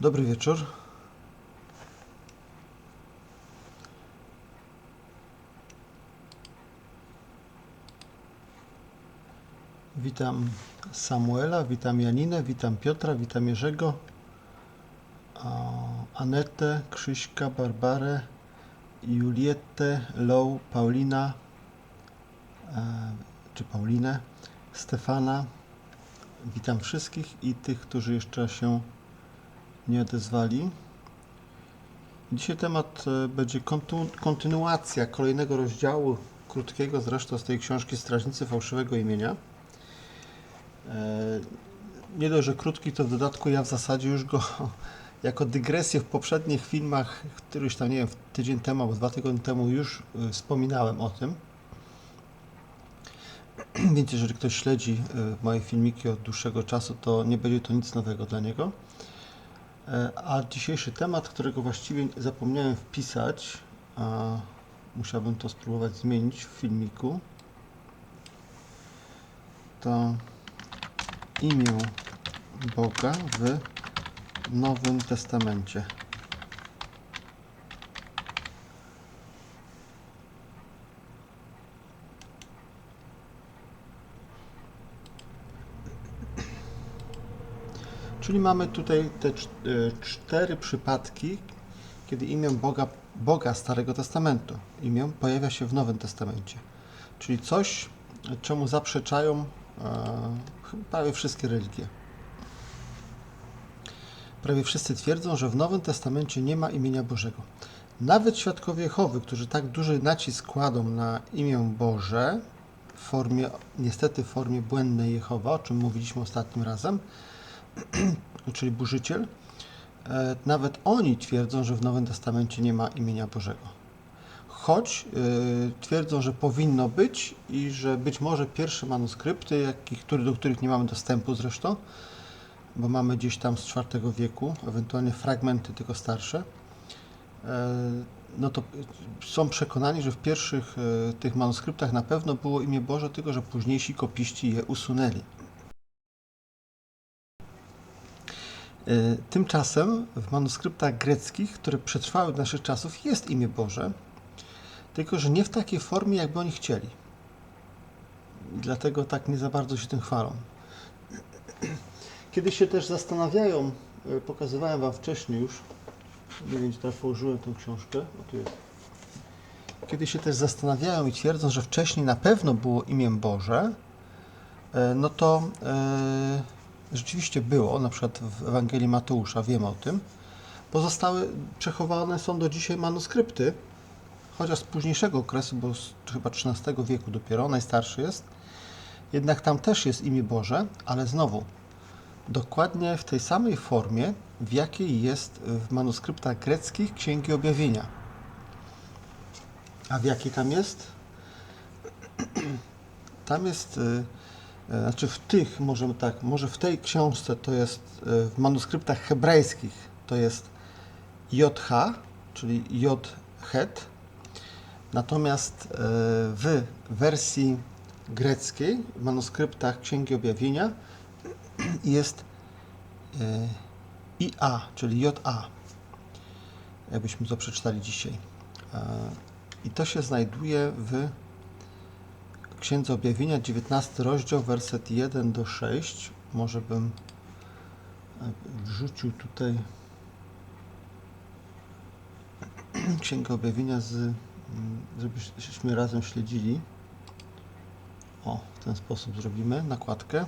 Dobry wieczór. Witam Samuela, witam Janinę, witam Piotra, witam Jerzego, Anetę, Krzyśka, Barbarę, Julietę, Lou, Paulina, e, czy Paulinę, Stefana. Witam wszystkich i tych, którzy jeszcze się nie odezwali. Dzisiaj temat e, będzie kontynuacja kolejnego rozdziału, krótkiego zresztą z tej książki Strażnicy Fałszywego Imienia. E, Nie dość, że krótki, to w dodatku ja w zasadzie już go jako dygresję w poprzednich filmach, któryś tam, nie wiem, tydzień temu albo dwa tygodnie temu już e, wspominałem o tym. Więc jeżeli ktoś śledzi moje filmiki od dłuższego czasu, to nie będzie to nic nowego dla niego. E, A dzisiejszy temat, którego właściwie zapomniałem wpisać, a musiałbym to spróbować zmienić w filmiku, to imię Boga w Nowym Testamencie. Czyli mamy tutaj te y, cztery przypadki, kiedy imię Boga, Boga Starego Testamentu, imię pojawia się w Nowym Testamencie. Czyli coś, czemu zaprzeczają e, prawie wszystkie religie. Prawie wszyscy twierdzą, że w Nowym Testamencie nie ma imienia Bożego. Nawet świadkowie Jehowy, którzy tak duży nacisk kładą na imię Boże, w formie, niestety w formie błędnej Jehowa, o czym mówiliśmy ostatnim razem, czyli burzyciel, e, nawet oni twierdzą, że w Nowym Testamencie nie ma imienia Bożego. Choć y, twierdzą, że powinno być i że być może pierwsze manuskrypty, do których nie mamy dostępu zresztą, bo mamy gdzieś tam z IV wieku, ewentualnie fragmenty tylko starsze, e, no to są przekonani, że w pierwszych tych manuskryptach na pewno było imię Boże, tylko że późniejsi kopiści je usunęli. Tymczasem w manuskryptach greckich, które przetrwały do naszych czasów, jest imię Boże, tylko że nie w takiej formie, jakby oni chcieli. Dlatego tak nie za bardzo się tym chwalą. Kiedy się też zastanawiają, y, pokazywałem Wam wcześniej już, nie wiem, czy teraz położyłem tą książkę, o tu jest. Kiedy się też zastanawiają i twierdzą, że wcześniej na pewno było imię Boże, e, no to e, rzeczywiście było, na przykład w Ewangelii Mateusza, wiemy o tym. Pozostałe przechowane są do dzisiaj manuskrypty, chociaż z późniejszego okresu, bo z chyba XIII wieku dopiero, najstarszy jest. Jednak tam też jest imię Boże, ale znowu, dokładnie w tej samej formie, w jakiej jest w manuskryptach greckich Księgi Objawienia. A w jakiej tam jest? Tam jest, y, y, znaczy w tych, może tak, może w tej książce to jest y, w manuskryptach hebrajskich to jest JH, czyli J het, natomiast y, w wersji greckiej, w manuskryptach Księgi Objawienia jest IA, czyli JA, jakbyśmy to przeczytali dzisiaj. E, I to się znajduje w Księdze Objawienia, 19 rozdział, werset 1 do 6. Może bym e, wrzucił tutaj Księgę Objawienia, z, mm, żebyśmy razem śledzili. O, w ten sposób zrobimy nakładkę.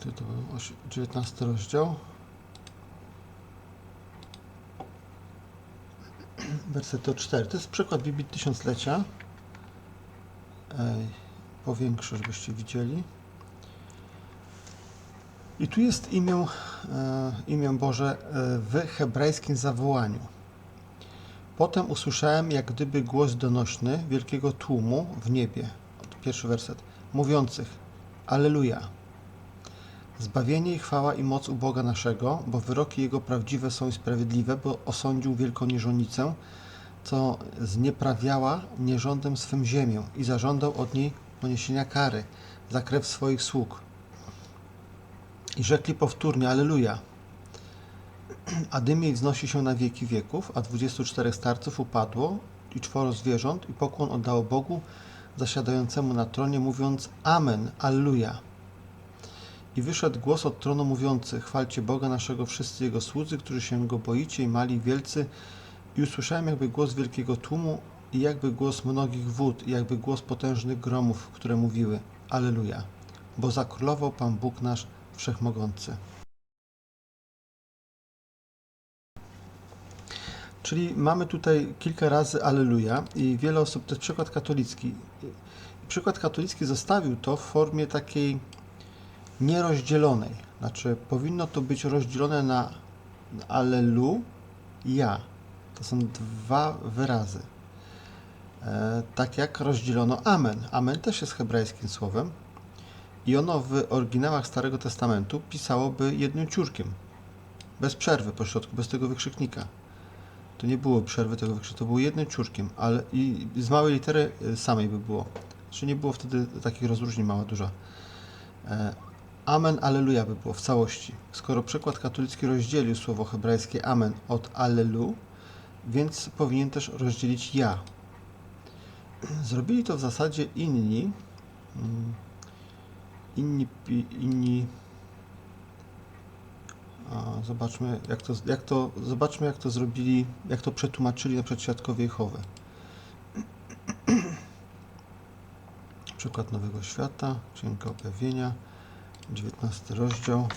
To, był? Osi- 19 rozdział. Werset 4. To jest przykład Biblii Tysiąclecia. Powiększę, żebyście widzieli. I tu jest imię, e, imię Boże e, w hebrajskim zawołaniu. Potem usłyszałem, jak gdyby głos donośny wielkiego tłumu w niebie. Pierwszy werset. Mówiących: Alleluja. Zbawienie i chwała i moc u Boga naszego, bo wyroki Jego prawdziwe są i sprawiedliwe, bo osądził wielką nierządnicę, co znieprawiała nierządem swym ziemię i zażądał od niej poniesienia kary za krew swoich sług. I rzekli powtórnie, Aleluja. A dym jej wznosi się na wieki wieków, a 24 starców upadło i czworo zwierząt i pokłon oddało Bogu zasiadającemu na tronie, mówiąc Amen, Alleluja. I wyszedł głos od tronu mówiący, chwalcie Boga naszego wszyscy Jego słudzy, którzy się Go boicie i mali wielcy. I usłyszałem jakby głos wielkiego tłumu i jakby głos mnogich wód i jakby głos potężnych gromów, które mówiły Alleluja, bo zakrólował Pan Bóg nasz Wszechmogący. Czyli mamy tutaj kilka razy Alleluja i wiele osób, to jest przykład katolicki. Przykład katolicki zostawił to w formie takiej nierozdzielonej. Znaczy, powinno to być rozdzielone na Allelu i ja. To są dwa wyrazy. E, tak jak rozdzielono Amen. Amen też jest hebrajskim słowem i ono w oryginałach Starego Testamentu pisałoby jednym ciurkiem. Bez przerwy po środku, bez tego wykrzyknika. To nie było przerwy tego wykrzyknika, to było jednym ciurkiem, ale i z małej litery y, samej by było. Czy nie było wtedy takich rozróżnień mała, duża. E, Amen, Alleluja by było w całości. Skoro przykład katolicki rozdzielił słowo hebrajskie Amen od Allelu, więc powinien też rozdzielić ja. Zrobili to w zasadzie inni, mm, inni, inni a, zobaczmy, jak to, jak to, zobaczmy, jak to zrobili, jak to przetłumaczyli na przykład Świadkowie Jehowy. Przykład Nowego Świata, Księga Objawienia, 19 rozdział.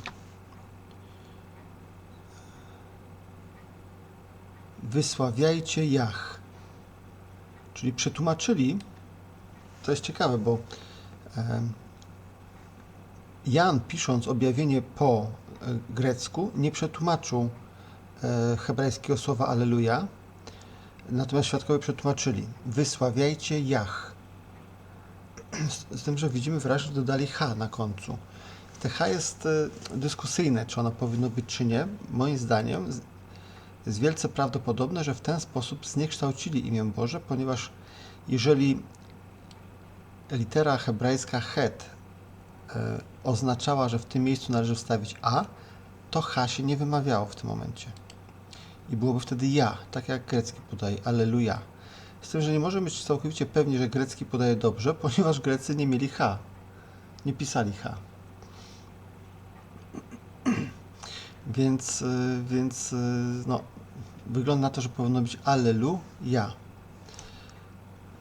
Wysławiajcie Jach. Czyli przetłumaczyli, to jest ciekawe, bo Jan pisząc objawienie po e, grecku nie przetłumaczył e, hebrajskiego słowa Alleluja, natomiast świadkowie przetłumaczyli wysławiajcie Jach. Z, tym, że widzimy wyraźnie, dodali H na końcu. Te H jest e, dyskusyjne, czy ono powinno być, czy nie. Moim zdaniem jest wielce prawdopodobne, że w ten sposób zniekształcili imię Boże, ponieważ jeżeli litera hebrajska het e, oznaczała, że w tym miejscu należy wstawić A, to H się nie wymawiało w tym momencie. I byłoby wtedy ja, tak jak grecki podaje, Alleluja. Z tym, że nie możemy być całkowicie pewni, że grecki podaje dobrze, ponieważ Grecy nie mieli H. Nie pisali H. Więc, y, więc y, no, wygląda na to, że powinno być Alleluja.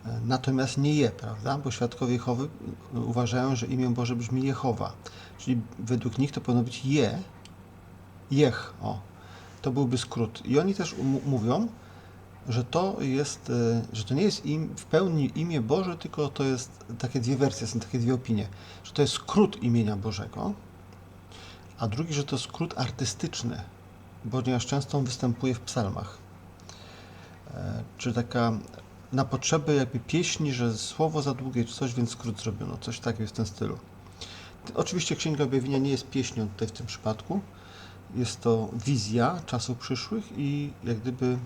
E, Natomiast nie je, prawda? Bo świadkowie Jehowy uważają, że imię Boże brzmi Jehowa. Czyli według nich to powinno być Je, Jech, o. To byłby skrót. I oni też mówią, że to jest, y, że to nie jest im, w pełni imię Boże, tylko to jest takie dwie wersje, są takie dwie opinie, że to jest skrót imienia Bożego, a drugi, że to skrót artystyczny, ponieważ często on występuje w psalmach. E, Czy taka na potrzeby jakby pieśni, że słowo za długie czy coś, więc skrót zrobiono, coś takiego w tym stylu. Oczywiście Księga Objawienia nie jest pieśnią tutaj w tym przypadku, jest to wizja czasów przyszłych i jak gdyby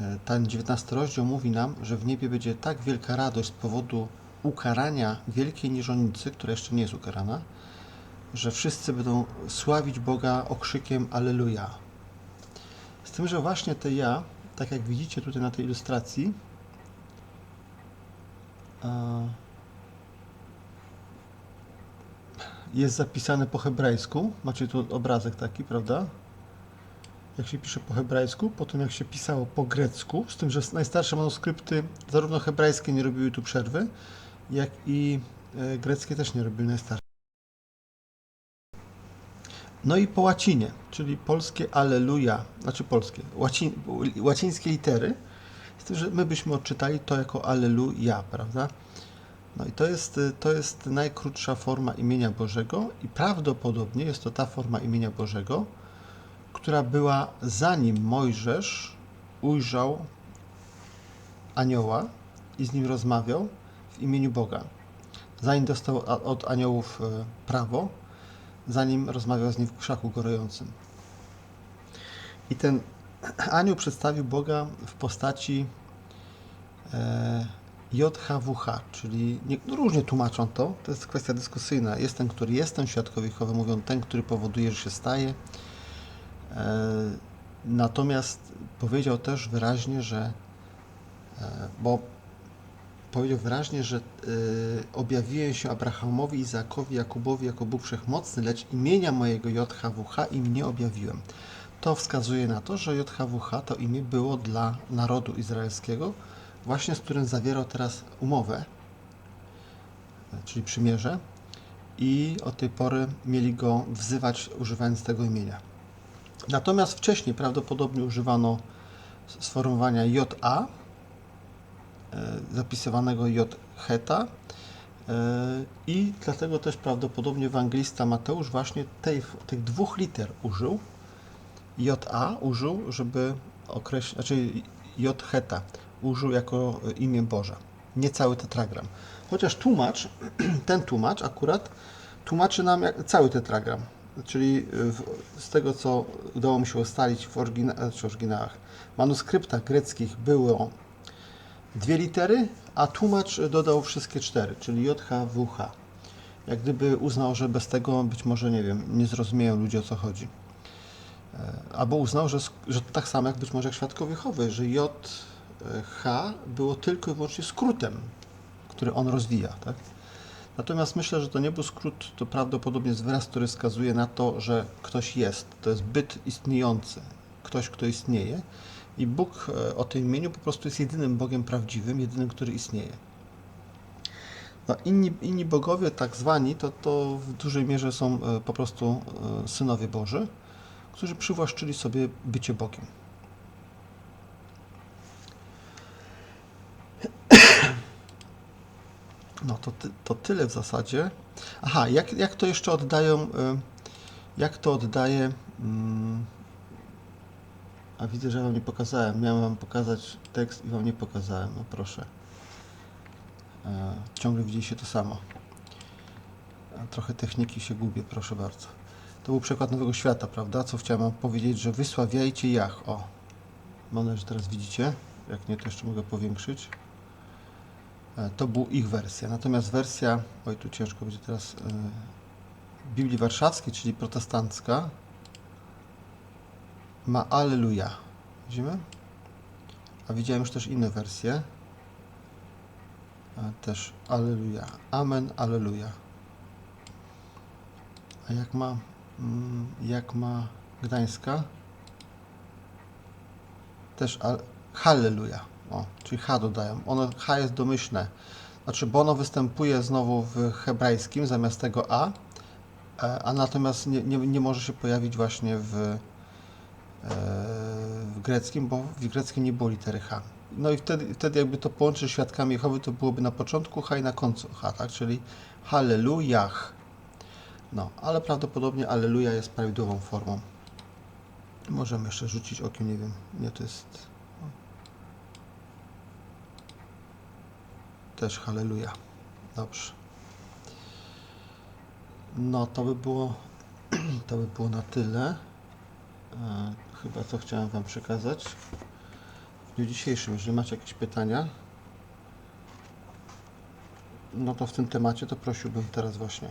e, ten 19 rozdział mówi nam, że w niebie będzie tak wielka radość z powodu ukarania wielkiej nierządnicy, która jeszcze nie jest ukarana, że wszyscy będą sławić Boga okrzykiem Alleluja. Z tym, że właśnie te ja, tak jak widzicie tutaj na tej ilustracji, e, jest zapisane po hebrajsku. Macie tu obrazek taki, prawda? Jak się pisze po hebrajsku, potem jak się pisało po grecku, z tym, że najstarsze manuskrypty, zarówno hebrajskie nie robiły tu przerwy, jak i e, greckie też nie robiły najstarsze. No i po łacinie, czyli polskie Alleluja, znaczy polskie, łacin, łacińskie litery, z tym, że my byśmy odczytali to jako Alleluja, prawda? No i to jest, to jest najkrótsza forma imienia Bożego i prawdopodobnie jest to ta forma imienia Bożego, która była zanim Mojżesz ujrzał anioła i z nim rozmawiał w imieniu Boga. Zanim dostał od aniołów e, prawo, zanim rozmawiał z nim w krzaku gorącym. I ten anioł przedstawił Boga w postaci e, JHWH, czyli nie, no różnie tłumaczą to, to jest kwestia dyskusyjna. Jest ten, który jest, ten świadkowie Jehowy mówią ten, który powoduje, że się staje. E, natomiast powiedział też wyraźnie, że e, bo powiedział wyraźnie, że y, objawiłem się Abrahamowi, Izakowi, Jakubowi jako Bóg Wszechmocny, lecz imienia mojego JHWH im nie objawiłem. To wskazuje na to, że JHWH to imię było dla narodu izraelskiego, właśnie z którym zawierał teraz umowę, czyli przymierze, i od tej pory mieli go wzywać używając tego imienia. Natomiast wcześniej prawdopodobnie używano sformułowania JA, zapisywanego J heta e, i dlatego też prawdopodobnie ewangelista Mateusz właśnie tej, tych dwóch liter użył. JA użył, żeby określić, znaczy J heta użył jako imię Boże, nie cały tetragram. Chociaż tłumacz, ten tłumacz akurat tłumaczy nam cały tetragram, czyli w, z tego co udało mi się ustalić w orygina, oryginałach, manuskryptach greckich było dwie litery, a tłumacz dodał wszystkie cztery, czyli JHWH. Jak gdyby uznał, że bez tego być może, nie wiem, nie zrozumieją ludzie o co chodzi. E, Albo uznał, że, że tak samo jak być może jak Świadkowie Jehowy, że JH było tylko i wyłącznie skrótem, który on rozwija. Tak? Natomiast myślę, że to nie był skrót, to prawdopodobnie jest wyraz, który wskazuje na to, że ktoś jest. To jest byt istniejący, ktoś, kto istnieje. I Bóg e, o tym imieniu po prostu jest jedynym Bogiem prawdziwym, jedynym, który istnieje. No, inni, inni bogowie, tak zwani, to, to w dużej mierze są e, po prostu e, synowie Boży, którzy przywłaszczyli sobie bycie Bogiem. No to, ty, to tyle w zasadzie. Aha, jak, jak to jeszcze oddają, jak to oddaje, mm, a widzę, że Wam nie pokazałem, miałem Wam pokazać tekst i Wam nie pokazałem, no proszę. E, Ciągle widzieliście to samo. A Trochę techniki się gubię, proszę bardzo. To był przykład Nowego Świata, prawda? Co chciałem Wam powiedzieć, że wysławiajcie Jach. O, mam nadzieję, że teraz widzicie. Jak nie, to jeszcze mogę powiększyć. E, To był ich wersja. Natomiast wersja, oj tu ciężko będzie teraz, e, Biblii Warszawskiej, czyli protestancka, ma Alleluja. Widzimy? A widziałem już też inne wersje. E, Też Alleluja. Amen, Alleluja. A jak ma, mm, jak ma Gdańska? Też al, Halleluja. O, czyli H dodają. Ono, H jest domyślne. Znaczy, bo ono występuje znowu w hebrajskim zamiast tego A, e, a natomiast nie, nie, nie może się pojawić właśnie w, w greckim, bo w greckim nie było litery H. No i wtedy, wtedy jakby to połączyć świadkami Jehowy, to byłoby na początku H i na końcu H, tak? Czyli Hallelujah. No, ale prawdopodobnie Alleluja jest prawidłową formą. Możemy jeszcze rzucić okiem, nie wiem, nie to jest też Halleluja. Dobrze. No to by było to by było na tyle. Chyba co chciałem Wam przekazać w dniu dzisiejszym. Jeżeli macie jakieś pytania, no to w tym temacie to prosiłbym teraz właśnie.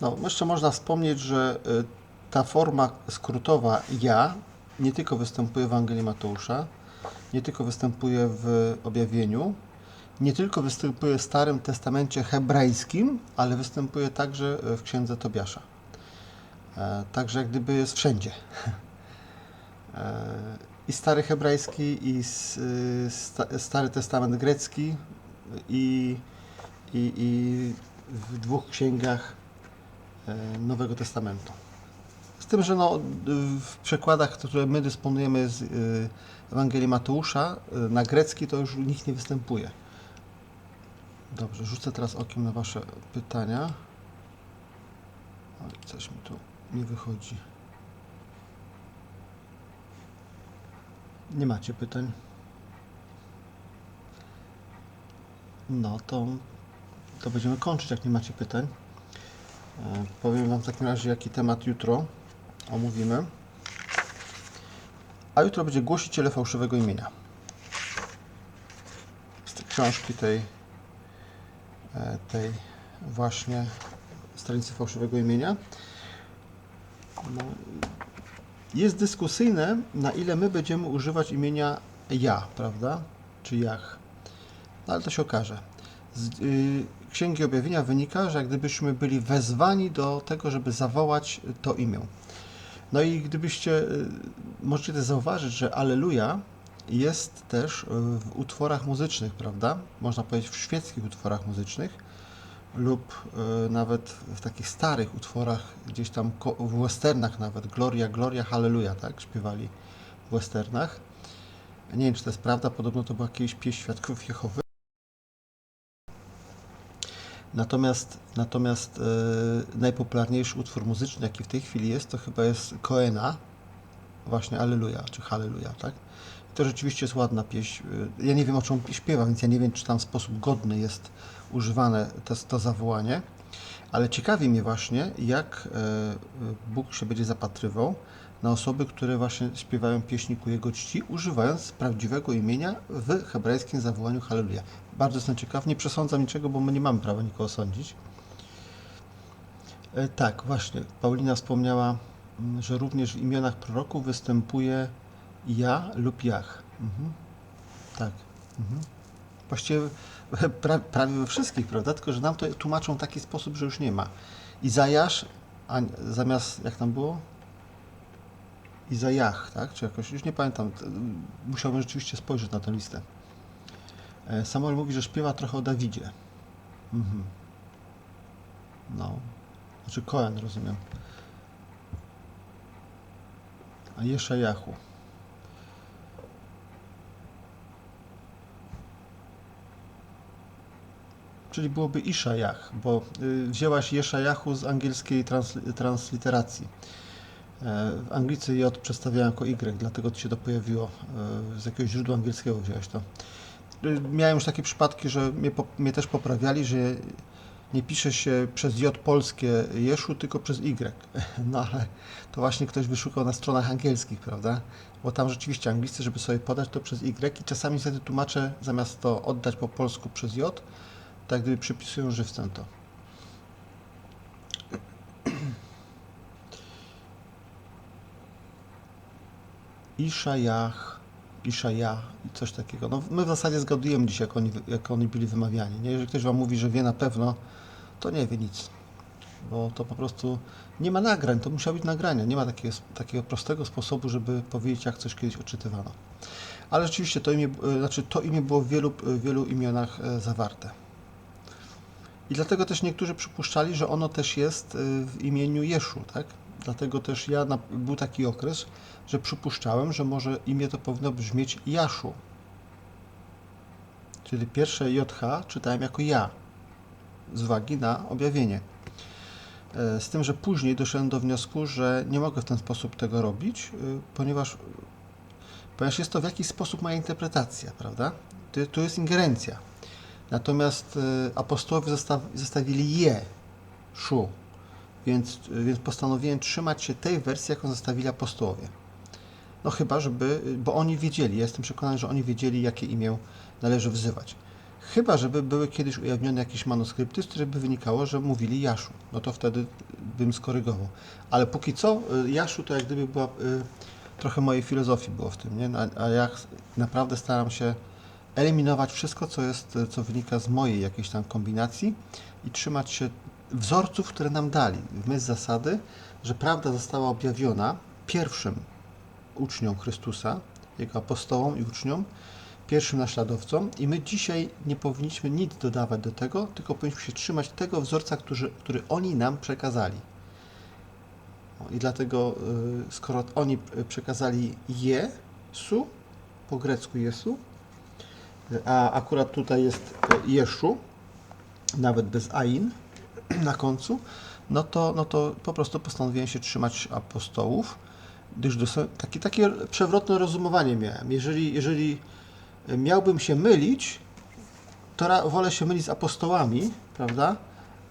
No, jeszcze można wspomnieć, że y, ta forma skrótowa ja nie tylko występuje w Ewangelii Mateusza, nie tylko występuje w objawieniu, nie tylko występuje w Starym Testamencie hebrajskim, ale występuje także w Księdze Tobiasza. E, Także jak gdyby jest wszędzie. E, I Stary Hebrajski, i y, sta- Stary Testament grecki, i, i, i w dwóch księgach e, Nowego Testamentu. Z tym, że no, w przekładach, które my dysponujemy z y, Ewangelii Mateusza, y, na grecki to już nikt nie występuje. Dobrze, rzucę teraz okiem na Wasze pytania. Oj, coś mi tu nie wychodzi. Nie macie pytań? No to, to będziemy kończyć, jak nie macie pytań. E, Powiem Wam w takim razie, jaki temat jutro omówimy. A jutro będzie głosiciele fałszywego imienia. Z tej książki tej, tej właśnie stronicy fałszywego imienia. No, jest dyskusyjne, na ile my będziemy używać imienia ja, prawda? Czy jach. No, ale to się okaże. Z y, Księgi Objawienia wynika, że gdybyśmy byli wezwani do tego, żeby zawołać to imię. No i gdybyście, y, możecie też zauważyć, że Alleluja jest też y, w utworach muzycznych, prawda? Można powiedzieć w świeckich utworach muzycznych lub y, nawet w takich starych utworach, gdzieś tam w westernach nawet, Gloria, Gloria, Halleluja, tak? Śpiewali w westernach. Nie wiem, czy to jest prawda, podobno to była kiedyś pieśń Świadków Jehowy. Natomiast, natomiast e, najpopularniejszy utwór muzyczny, jaki w tej chwili jest, to chyba jest Koena, właśnie Alleluja, czy Halleluja, tak? To rzeczywiście jest ładna pieśń. E, Ja nie wiem, o czym śpiewa, więc ja nie wiem, czy tam w sposób godny jest używane to, to zawołanie, ale ciekawi mnie właśnie, jak e, Bóg się będzie zapatrywał na osoby, które właśnie śpiewają pieśni ku Jego czci, używając prawdziwego imienia w hebrajskim zawołaniu Halleluja. Bardzo jestem ciekaw, nie przesądzam niczego, bo my nie mamy prawa nikogo sądzić. E, Tak, właśnie. Paulina wspomniała, mm, że również w imionach proroków występuje ja lub jach. Mhm. Tak. Mhm. Właściwie pra, prawie we wszystkich, prawda? Tylko, że nam to tłumaczą w taki sposób, że już nie ma. Izajasz, a zamiast, jak tam było? Izajach, tak? Czy jakoś, już nie pamiętam. Musiałbym rzeczywiście spojrzeć na tę listę. E, Samuel mówi, że śpiewa trochę o Dawidzie. Mhm. No. Znaczy Koen, rozumiem. A Jeszajahu. Czyli byłoby Ishajach, bo y, wzięłaś Jeszajahu z angielskiej transli- transliteracji. E, W Anglicy J przedstawiają jako Y, dlatego to się to pojawiło. E, Z jakiegoś źródła angielskiego wziąłeś to. Y, Miałem już takie przypadki, że mnie, mnie też poprawiali, że nie pisze się przez J polskie Jeszu, tylko przez Y. No ale to właśnie ktoś wyszukał na stronach angielskich, prawda? Bo tam rzeczywiście anglicy, żeby sobie podać to przez Y i czasami wtedy tłumacze zamiast to oddać po polsku przez J, tak gdyby przypisują żywcem to. Iszajach, Iszaja i coś takiego. No, my w zasadzie zgadujemy dziś, jak oni, jak oni byli wymawiani. Nie? Jeżeli ktoś Wam mówi, że wie na pewno, to nie wie nic. Bo to po prostu nie ma nagrań, to musiały być nagrania. Nie ma takiego, takiego prostego sposobu, żeby powiedzieć, jak coś kiedyś odczytywano. Ale rzeczywiście to imię, e, znaczy to imię było w wielu, wielu imionach e, zawarte. I dlatego też niektórzy przypuszczali, że ono też jest e, w imieniu Jeszu, tak? Dlatego też ja, na, był taki okres, że przypuszczałem, że może imię to powinno brzmieć Jaszu. Czyli pierwsze JH czytałem jako ja, z uwagi na objawienie. E, Z tym, że później doszedłem do wniosku, że nie mogę w ten sposób tego robić, y, ponieważ, ponieważ jest to w jakiś sposób moja interpretacja, prawda? Tu, tu jest ingerencja. Natomiast y, apostołowie zostaw, zostawili je, szu, więc, więc postanowiłem trzymać się tej wersji, jaką zostawili apostołowie. No chyba, żeby, bo oni wiedzieli, ja jestem przekonany, że oni wiedzieli, jakie imię należy wzywać. Chyba, żeby były kiedyś ujawnione jakieś manuskrypty, z których by wynikało, że mówili Jaszu. No to wtedy bym skorygował. Ale póki co, y, Jaszu to jak gdyby była, y, trochę mojej filozofii było w tym, nie? No, A, a ja naprawdę staram się eliminować wszystko, co jest, co wynika z mojej jakiejś tam kombinacji i trzymać się wzorców, które nam dali. W myśl zasady, że prawda została objawiona pierwszym uczniom Chrystusa, Jego apostołom i uczniom, pierwszym naśladowcom i my dzisiaj nie powinniśmy nic dodawać do tego, tylko powinniśmy się trzymać tego wzorca, który, który oni nam przekazali. I dlatego, y, skoro oni y, przekazali Jesu, po grecku Jesu, a akurat tutaj jest y, Jeszu, nawet bez ain na końcu, no to, no to po prostu postanowiłem się trzymać apostołów, gdyż dosa- takie, takie przewrotne rozumowanie miałem. Jeżeli, jeżeli miałbym się mylić, to wolę się mylić z apostołami, prawda,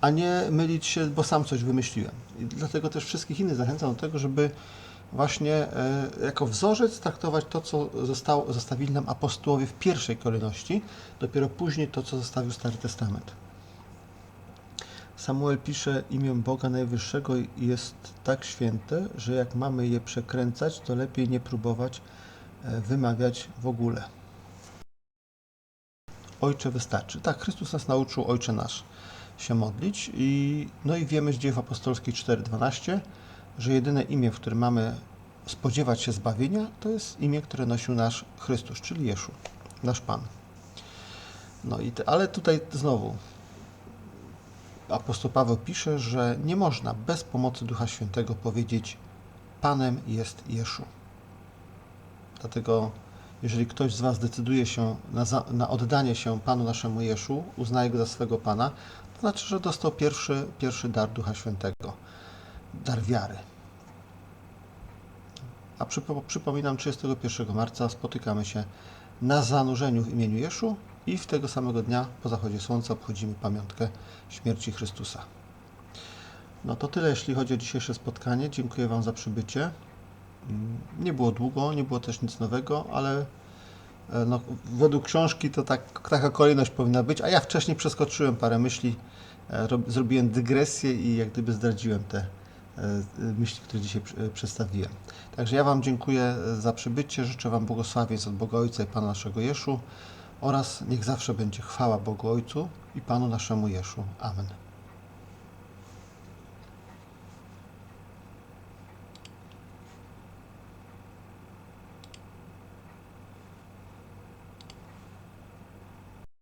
a nie mylić się, bo sam coś wymyśliłem. I dlatego też wszystkich innych zachęcam do tego, żeby właśnie e, jako wzorzec traktować to, co zostało, zostawili nam apostołowie w pierwszej kolejności, dopiero później to, co zostawił Stary Testament. Samuel pisze, imię Boga Najwyższego jest tak święte, że jak mamy je przekręcać, to lepiej nie próbować e, wymawiać w ogóle. Ojcze wystarczy. Tak, Chrystus nas nauczył Ojcze nasz się modlić i no i wiemy z dziejów apostolskich 4.12, że jedyne imię, w którym mamy spodziewać się zbawienia, to jest imię, które nosił nasz Chrystus, czyli Jeszu, nasz Pan. No i te, ale tutaj znowu apostoł Paweł pisze, że nie można bez pomocy Ducha Świętego powiedzieć Panem jest Jeszu. Dlatego jeżeli ktoś z Was decyduje się na, za, na oddanie się Panu naszemu Jeszu, uznaje Go za swego Pana, to znaczy, że dostał pierwszy, pierwszy dar Ducha Świętego, dar wiary. A przypo, przypominam, 31 marca spotykamy się na zanurzeniu w imieniu Jeszu i w tego samego dnia po zachodzie słońca obchodzimy pamiątkę śmierci Chrystusa. No to tyle, jeśli chodzi o dzisiejsze spotkanie. Dziękuję Wam za przybycie. Nie było długo, nie było też nic nowego, ale e, no, według książki to tak, taka kolejność powinna być, a ja wcześniej przeskoczyłem parę myśli, e, rob, zrobiłem dygresję i jak gdyby zdradziłem te myśli, które dzisiaj pr- przedstawiłem. Także ja Wam dziękuję e, za przybycie, życzę Wam błogosławień od Boga Ojca i Pana naszego Jeszu oraz niech zawsze będzie chwała Bogu Ojcu i Panu naszemu Jeszu. Amen.